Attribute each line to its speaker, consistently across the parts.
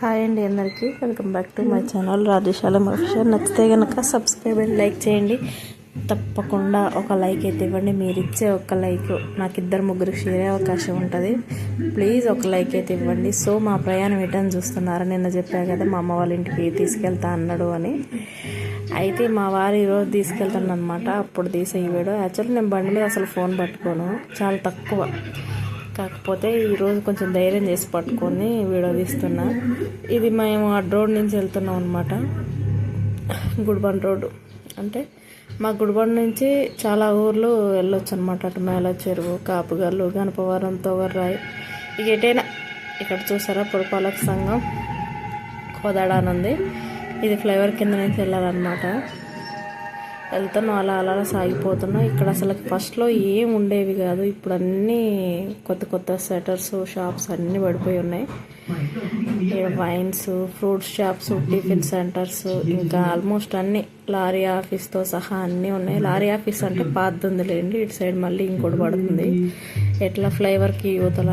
Speaker 1: Hi అండి అందరికీ. Welcome back to my channel Rajeshala official నచ్చితే కనుక సబ్స్క్రైబ్ అండ్ లైక్ చేయండి. తప్పకుండా ఒక లైక్ అయితే ఇవ్వండి. మీరు ఇచ్చే ఒక లైక్ నాకు ఇద్దరు ముగ్గురు షేర్ అవకాశం ఉంటుంది. ప్లీజ్ ఒక లైక్ అయితే ఇవ్వండి. సో మా ప్రయాణం ఎటని చూస్తున్నారు? నిన్న చెప్పా కదా మా అమ్మ వాళ్ళ ఇంటికి తీసుకెళ్తా అన్నాడు అని. అయితే మా వారు ఈరోజు తీసుకెళ్తాను అనమాట అప్పుడు తీసే వీడియో యాక్చువల్లీ నేను బండి మీద అసలు ఫోన్ పట్టుకోను. చాలా తక్కువ. కాకపోతే ఈరోజు కొంచెం ధైర్యం చేసి పట్టుకొని వీడియో తీస్తున్నా ఇది మేము అడ్ రోడ్ నుంచి వెళ్తున్నాం అనమాట గుడిబండ రోడ్డు అంటే మా గుడిబండ నుంచి చాలా ఊర్లు వెళ్ళొచ్చు అనమాట అటు మేళ చెరువు కాపుగల్లు గణపవరం తోవర్రాయి ఇక ఎటైనా ఇక్కడ చూసారా? పురపాలక సంఘం కోదాడ అని ఉంది. ఇది ఫ్లైవర్ కింద నుంచి వెళ్ళాలన్నమాట. వెళ్తున్నాం అలా అలా అలా సాగిపోతున్నాం ఇక్కడ అసలు ఫస్ట్లో ఏం ఉండేవి కాదు. ఇప్పుడు అన్నీ కొత్త కొత్త సెటర్స్ షాప్స్ అన్నీ పడిపోయి ఉన్నాయి. Wines fruits shops tiffin centers ఇంకా ఆల్మోస్ట్ అన్ని లారీ ఆఫీస్తో సహా అన్నీ ఉన్నాయి. లారీ ఆఫీస్ అంటే పాతది లేండి. ఇటు సైడ్ మళ్ళీ ఇంకోటి పడుతుంది. ఎట్లా ఫ్లేవర్కి యువతల?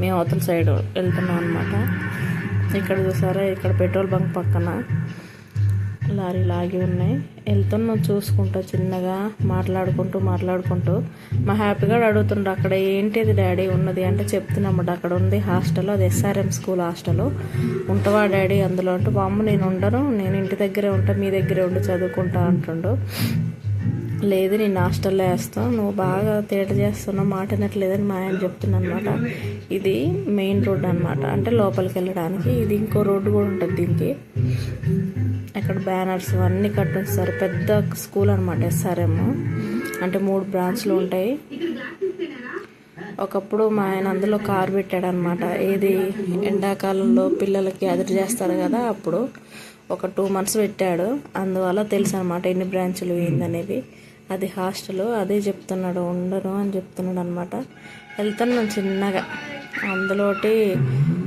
Speaker 1: మేము అవతల సైడ్ వెళ్తున్నాం అనమాట ఇక్కడ చూసారా? ఇక్కడ పెట్రోల్ బంక్ పక్కన. లారీ లాగి ఉన్నాయి. వెళ్తున్నాం చూసుకుంటా చిన్నగా మాట్లాడుకుంటూ మాట్లాడుకుంటూ. మా హ్యాపీగా అడుగుతుండ్రు అక్కడ ఏంటిది డాడీ ఉన్నది? అంటే చెప్తున్నామట అక్కడ ఉంది హాస్టల్ అది ఎస్ఆర్ఎం స్కూల్ హాస్టల్. ఉంటవా డాడీ అందులో? అంటే అమ్మ నేను ఉండను నేను ఇంటి దగ్గరే ఉంటా మీ దగ్గరే ఉండి చదువుకుంటా అంటుండు. లేదు నేను హాస్టల్లో వేస్తాను నువ్వు బాగా తేట చేస్తున్నావు మాట వినట్లేదని మా ఆయన చెప్తున్నాను అనమాట ఇది మెయిన్ రోడ్ అనమాట అంటే లోపలికి వెళ్ళడానికి ఇది ఇంకో రోడ్డు కూడా ఉంటుంది దీనికి. అక్కడ బ్యానర్స్ అన్నీ కట్టిస్తారు పెద్ద స్కూల్ అనమాట ఎస్ఆర్ఎం. అంటే మూడు బ్రాంచ్లు ఉంటాయి. ఒకప్పుడు మా ఆయన అందులో కారు పెట్టాడు అనమాట ఏది? ఎండాకాలంలో పిల్లలకి అదిరి చేస్తారు కదా అప్పుడు. ఒక టూ మంత్స్ పెట్టాడు. అందువల్ల తెలుసు అనమాట ఎన్ని బ్రాంచులు ఏందనేది. అది హాస్టల్ అదే చెప్తున్నాడు ఉండరు అని చెప్తున్నాడు అనమాట వెళ్తున్నాను చిన్నగా. అందులోటి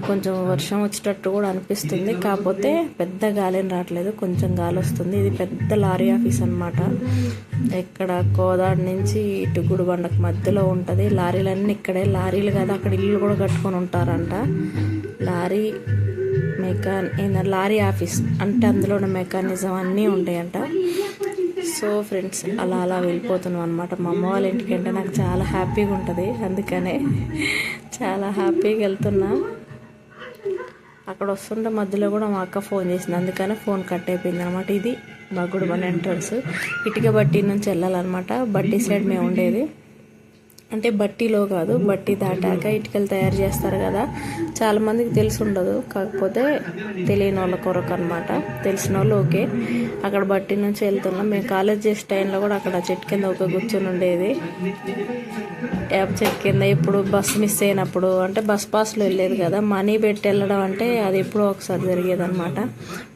Speaker 1: కొంచెం వర్షం వచ్చేటట్టు కూడా అనిపిస్తుంది. కాకపోతే పెద్ద గాలి రావట్లేదు. కొంచెం గాలి వస్తుంది. ఇది పెద్ద లారీ ఆఫీస్ అనమాట ఇక్కడ కోదాడ నుంచి ఇటు గుడిబండకు మధ్యలో ఉంటుంది. లారీలన్నీ ఇక్కడే. లారీలు కదా అక్కడ ఇల్లు కూడా కట్టుకొని ఉంటారంట. లారీ మెకాన్ ఏదైనా లారీ ఆఫీస్. అంటే అందులో ఉన్న మెకానిజం అన్నీ ఉంటాయంట. సో ఫ్రెండ్స్ అలా అలా వెళ్ళిపోతున్నాం అనమాట మా అమ్మ వాళ్ళ ఇంటికంటే నాకు చాలా హ్యాపీగా ఉంటుంది. అందుకనే చాలా హ్యాపీగా వెళ్తున్నా. అక్కడ వస్తుంటే మధ్యలో కూడా మా అక్క ఫోన్ చేసింది. అందుకనే ఫోన్ కట్ అయిపోయింది అనమాట ఇది మా గుడిబన్ ఎంట్రన్స్. ఇటుక బట్టి నుంచి వెళ్ళాలన్నమాట. బట్టి సైడ్ మేము ఉండేది అంటే బట్టీలో కాదు బట్టి దాటాక ఇటుకలు తయారు చేస్తారు కదా. చాలామందికి తెలిసి ఉండదు. కాకపోతే తెలియని వాళ్ళ కొరకు అనమాట తెలిసిన వాళ్ళు ఓకే. అక్కడ బట్టి నుంచి వెళ్తున్నాం. మేము కాలేజ్ చేసే టైంలో కూడా అక్కడ చెట్టు కింద ఒక కూర్చొని ఉండేది. యాప్ చెట్టు కింద ఇప్పుడు బస్ మిస్ అయినప్పుడు అంటే బస్ పాస్లో వెళ్ళేది కదా. మనీ పెట్టి వెళ్ళడం అంటే అది ఎప్పుడో ఒకసారి జరిగేది అనమాట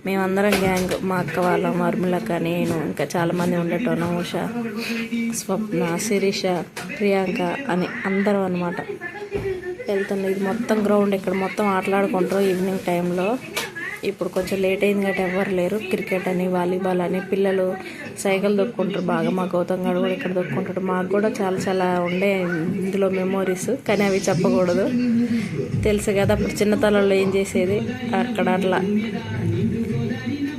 Speaker 1: మేమందరం గ్యాంగ్ మా అక్క వాళ్ళ మర్మిలక్క నేను ఇంకా చాలామంది ఉండటం ఉష స్వప్న శిరీష ప్రియాంక అని అందరం అనమాట వెళ్తున్నాం ఇది మొత్తం గ్రౌండ్ ఇక్కడ మొత్తం ఆటలాడుకుంటారు ఈవినింగ్ టైంలో. ఇప్పుడు కొంచెం లేట్ అయింది కాబట్టి ఎవరు లేరు. క్రికెట్ అని వాలీబాల్ అని పిల్లలు సైకిల్ దొక్కుంటారు బాగా. మా గౌతమ్ గారు కూడా ఇక్కడ దొక్కుంటాడు. మాకు కూడా చాలా చాలా ఉండే ఇందులో మెమోరీస్ కానీ అవి చెప్పకూడదు. తెలుసు కదా అప్పుడు చిన్నతనంలో ఏం చేసేది? అక్కడ అట్లా.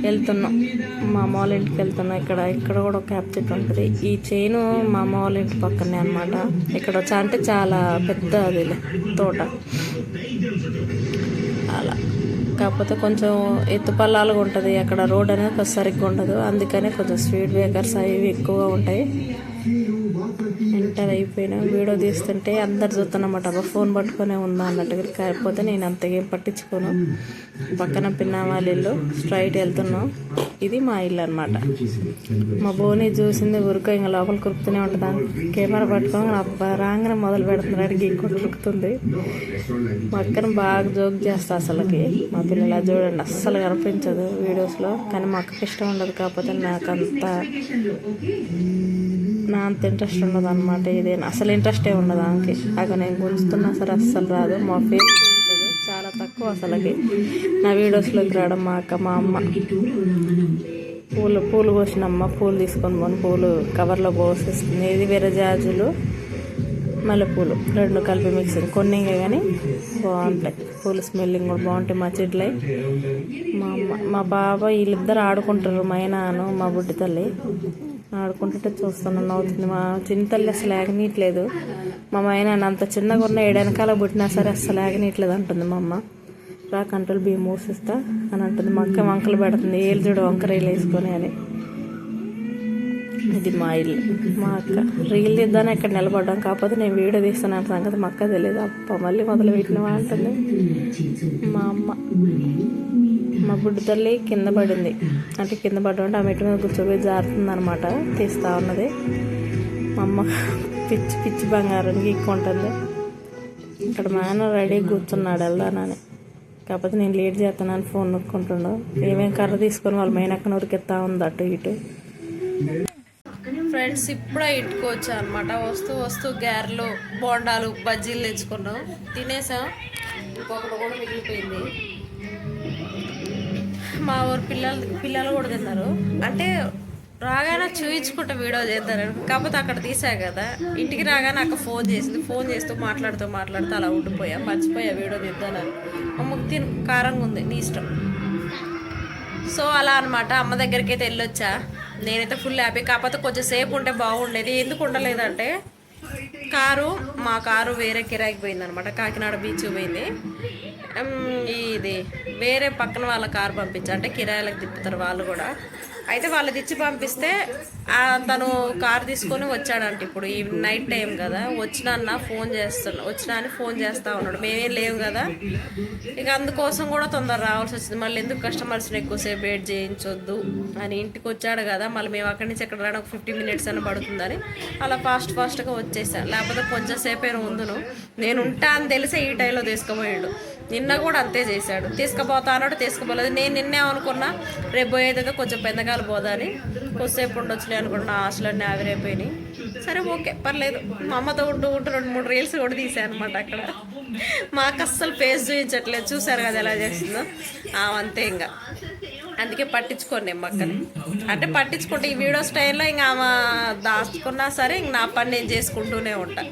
Speaker 1: వెళ్తున్నాం. మా అమ్మ వాళ్ళ ఇంటికి వెళ్తున్నాం. ఇక్కడ ఇక్కడ కూడా ఒక యాప్ చెట్టు ఉంటుంది. ఈ చైన్ మా అమ్మ వాళ్ళ ఇంటి పక్కనే అనమాట ఇక్కడ వచ్చా అంటే చాలా పెద్ద అది తోట. అలా. కాకపోతే కొంచెం ఎత్తుపల్లాలుగా ఉంటుంది. అక్కడ రోడ్ అనేది కొంచెం సరిగ్గా ఉండదు. అందుకనే కొంచెం స్పీడ్ బ్రేకర్స్ అవి ఎక్కువగా ఉంటాయి. ఎంటర్ అయిపోయినా వీడియో తీస్తుంటే అందరు చూస్తున్నమాట. అబ్బా ఫోన్ పట్టుకునే ఉందా అన్నట్టుగా. కాకపోతే నేను అంతగా ఏం పట్టించుకోను. పక్కన పిన్నవాళ్ళు ఇల్లు స్ట్రైట్ వెళ్తున్నాం. ఇది మా ఇల్లు అనమాట మా బోని చూసింది ఉరుకు ఇంకా లోపల కురుపుతూనే ఉంటుంది? కెమెరా పట్టుకొని అబ్బా రాగానే మొదలు పెడుతున్నాడు. ఇంకోటి ఉరుకుతుంది మా అక్కను బాగా జోక్ చేస్తా అసలుకి. మా పిల్లలు చూడండి అస్సలు కనిపించదు వీడియోస్లో. కానీ మా అక్కకి ఇష్టం ఉండదు కాకపోతే నాకు అంత నా అంత ఇంట్రెస్ట్ ఉండదు అనమాట ఇదేనా అసలు ఇంట్రెస్టే ఉండదు ఆమెకి. అక్కడ నేను గుంజుతున్నా సరే అస్సలు రాదు. మా ఫేస్ చూపించదు చాలా తక్కువ అసలుకి నా వీడియోస్లోకి రావడం మా అక్క మా అమ్మ. పూలు పూలు కోసినమ్మ పూలు తీసుకొని పోని పూలు కవర్లో పోసేస్తుంది ఇది విరజాజులు
Speaker 2: మల్లెపూలు రెండు కలిపి మిక్సింగ్ కొన్ని కానీ బాగుంటాయి. పూలు స్మెల్లింగ్ కూడా బాగుంటాయి మా చెట్లై మా అమ్మ మా బాబాయ్ వీళ్ళిద్దరు ఆడుకుంటారు మా మా బుడ్డి తల్లి. ఆడుకుంటుంటే చూస్తున్నాను నవ్వుతుంది మా చిన్న తల్లి అసలు ఆగనీయట్లేదు. మా మైన అంత చిన్నగా ఉన్న ఏడెనకాల పుట్టినా సరే అసలు ఆగనీయట్లేదు అంటుంది మా అమ్మ. రా కంట్రోల్ బియ్యం మూసిస్తా అని అంటుంది. మా అక్క వంకలు పెడుతుంది. ఏళ్ళు చూడు వంకరీలు వేసుకొని అని. ఇది మా ఇల్లు. మా అక్క. రీల్ తీద్దానే ఇక్కడ నిలబడ్డాం. కాకపోతే నేను వీడియో తీస్తున్నాను సంగతి మా అక్క తెలియదు. అప్ప మళ్ళీ మొదలు పెట్టిన అంటుంది. మా అమ్మ. మా బుడ్డి తల్లి కింద పడింది. అంటే కింద పడ్డం ఆ మెట్టు మీద కూర్చోబోయి జారుతుంది అనమాట తీస్తా ఉన్నది. మా అమ్మ పిచ్చి పిచ్చి బంగారం గీక్కుంటుంది ఇక్కడ మా ఆయన రెడీ కూర్చున్నాడు వెళ్దానని. కాకపోతే నేను లేట్ చేస్తానని ఫోన్ నొక్కుంటుండో. ఏమేమి కర్ర తీసుకొని వాళ్ళ మెయిన్ అక్కడ ఉరికెత్తా ఉంది అటు ఇటు. ఫ్రెండ్స్ ఇప్పుడే ఇంటికి వచ్చా అనమాట వస్తూ వస్తూ గారెలు బోండాలు బజ్జీలు తెచ్చుకున్నాం. తినేసాం. ఇంకొకటి కూడా మిగిలిపోయింది. మా ఊరు పిల్లలు పిల్లలు కూడా తిన్నారు. అంటే రాగానే చూయించుకుంటూ వీడియో చేద్దారని. కాకపోతే అక్కడ తీసా కదా. ఇంటికి రాగానే అక్క ఫోన్ చేసింది. ఫోన్ చేస్తూ మాట్లాడుతూ మాట్లాడుతూ అలా ఉండిపోయా. మర్చిపోయా వీడియో తీద్దానని అమ్మకు తిను కారంగా ఉంది నీ ఇష్టం. సో అలా అనమాట అమ్మ దగ్గరికి అయితే వెళ్ళొచ్చా. నేనైతే ఫుల్ హ్యాపీ కాకపోతే కొంచెం సేపు ఉంటే బాగుండేది. ఎందుకు ఉండలేదంటే కారు మా కారు వేరే కిరాయికి పోయింది అనమాట కాకినాడ బీచ్ పోయింది. ఇది వేరే పక్కన వాళ్ళ కారు పంపించా. అంటే కిరాయిలకు తిప్పుతారు వాళ్ళు కూడా. అయితే వాళ్ళు తెచ్చి పంపిస్తే తను కార్ తీసుకొని వచ్చాడంట ఇప్పుడు ఈ నైట్ టైం కదా. వచ్చినా అన్న ఫోన్ చేస్తున్నా వచ్చినా అని ఫోన్ చేస్తూ ఉన్నాడు. మేమేం లేవు కదా. ఇక అందుకోసం కూడా తొందర రావాల్సి వచ్చింది. మళ్ళీ ఎందుకు కస్టమర్స్ని ఎక్కువసేపు వెయిట్ చేయించొద్దు అని ఇంటికి వచ్చాడు కదా. మళ్ళీ మేము అక్కడి నుంచి ఎక్కడ రావడం ఫిఫ్టీ మినిట్స్ అని పడుతుందని అలా ఫాస్ట్ ఫాస్ట్గా వచ్చేసాను లేకపోతే కొంచెం సేపే ఉందును. నేను ఉంటా అని తెలిసే ఈ టైంలో తీసుకుపోయాడు. నిన్న కూడా అంతే చేశాడు. తీసుకుపోతా అన్నాడు తీసుకుపోలేదు. నేను నిన్నే అనుకున్నా రేపు పోయేదైతే కొంచెం పెందగాలి పోదా అని కొద్దిసేపు ఉండొచ్చులే అనుకున్నా ఆశలన్నీ ఆవిరైపోయినాయి. సరే ఓకే పర్లేదు. మా అమ్మతో ఉంటూ ఉంటూ రెండు మూడు రీల్స్ కూడా తీసాను అనమాట అక్కడ. మాకు అస్సలు ఫేస్ చూపించట్లేదు. చూసారు కదా ఎలా చేస్తుందో అంతే ఇంకా అందుకే పట్టించుకోండి మక్కని. అంటే పట్టించుకుంటే ఈ వీడియోస్ టైంలో ఇంకా ఆమె దాచుకున్నా సరే ఇంక నా పని నేను చేసుకుంటూనే ఉంటాను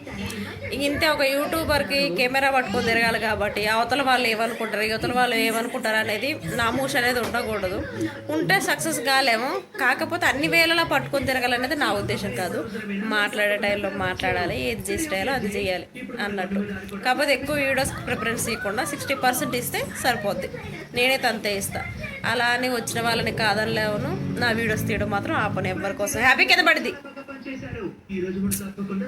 Speaker 2: ఇంతే ఒక యూట్యూబర్కి కెమెరా పట్టుకొని తిరగాలి కాబట్టి అవతల వాళ్ళు ఏమనుకుంటారు యువతల వాళ్ళు ఏమనుకుంటారు అనేది నా మూష అనేది ఉండకూడదు. ఉంటే సక్సెస్ కాలేము. కాకపోతే అన్ని వేళలా పట్టుకొని తిరగాలనేది నా ఉద్దేశం కాదు. మాట్లాడే టైంలో మాట్లాడాలి ఏది చేసే టైంలో అది చేయాలి అన్నట్టు. కాకపోతే ఎక్కువ వీడియోస్ ప్రిఫరెన్స్ ఇవ్వకుండా సిక్స్టీ పర్సెంట్ ఇస్తే సరిపోద్ది. నేనైతే అంతే ఇస్తా. అలా అని వచ్చిన వాళ్ళని కాదనలేవను. నా వీడియోస్ తీయడం మాత్రం ఆపను ఎవరి కోసం. హ్యాపీ కింద పడింది.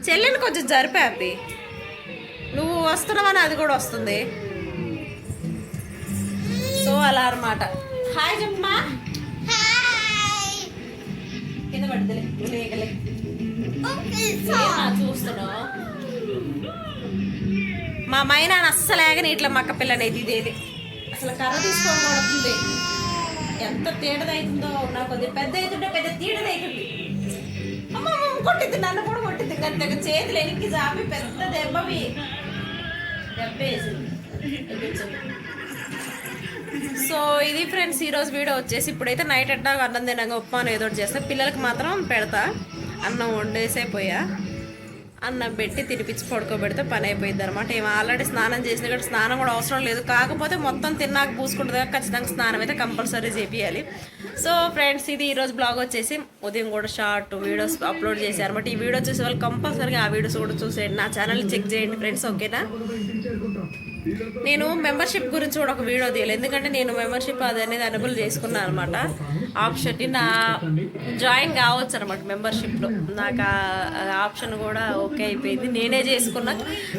Speaker 2: చెల్లెని కొంచెం జరిపే హ్యాపీ నువ్వు వస్తున్నావని అది కూడా వస్తుంది. సో అలా అనమాట హాయ్ చెప్పమా కింద పడితే చూస్తున్నావు? మా మైనా అస్సలేగని ఇట్లా మక్క పిల్లనేది ఇదేది. అసలు కర్ర తీసుకొని కొడుతుంది. ఎంత తేడదవుతుందో నాకు కొద్దిగా పెద్ద అవుతుంటే పెద్ద అమ్మ కొట్టింది నన్ను కూడా కొట్టింది గంటగా చేతులు వెనక్కి చాపి పెద్ద దెబ్బవి దెబ్బేసింది సో ఇది ఫ్రెండ్స్ ఈరోజు వీడియో వచ్చేసి ఇప్పుడైతే నైట్ అట్లా అన్నం తినగా ఉప్మాను ఏదో చేస్తా. పిల్లలకి మాత్రం పెడతా. అన్నం వండేసే పోయా. అన్నం పెట్టి తినిపించి పడుకోబెడితే పని అయిపోయింది అనమాట ఏమో ఆల్రెడీ స్నానం చేసిన కూడా స్నానం కూడా అవసరం లేదు. కాకపోతే మొత్తం తిన్నాక పూసుకుంటుంది ఖచ్చితంగా స్నానం అయితే కంపల్సరీ చేపియాలి. సో ఫ్రెండ్స్ ఇది ఈరోజు బ్లాగ్ వచ్చేసి ఉదయం కూడా షార్ట్ వీడియోస్ అప్లోడ్ చేశారు. అనమాట ఈ వీడియో చూసే వాళ్ళు కంపల్సరీగా ఆ వీడియోస్ కూడా చూసేయండి. నా ఛానల్ చెక్ చేయండి ఫ్రెండ్స్ ఓకేనా? నేను మెంబర్షిప్ గురించి కూడా ఒక వీడియో తీయాలి. ఎందుకంటే నేను మెంబర్షిప్ అది అనేది అనబుల్ చేసుకున్నాను అనమాట. ఆప్షన్ నా జాయిన్ కావచ్చు అనమాట మెంబర్షిప్లో నాకు ఆ ఆప్షన్ కూడా ఓకే అయిపోయింది. నేనే చేసుకున్నా.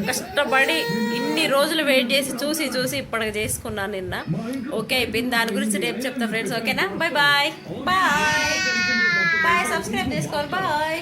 Speaker 2: కష్టపడి ఇన్ని రోజులు వెయిట్ చేసి చూసి చూసి ఇప్పటికి చేసుకున్నాను నిన్న. ఓకే అయిపోయింది. దాని గురించి రేపు చెప్తా ఫ్రెండ్స్ ఓకేనా bye bye bye bye subscribe చేసుకోవాలి బాయ్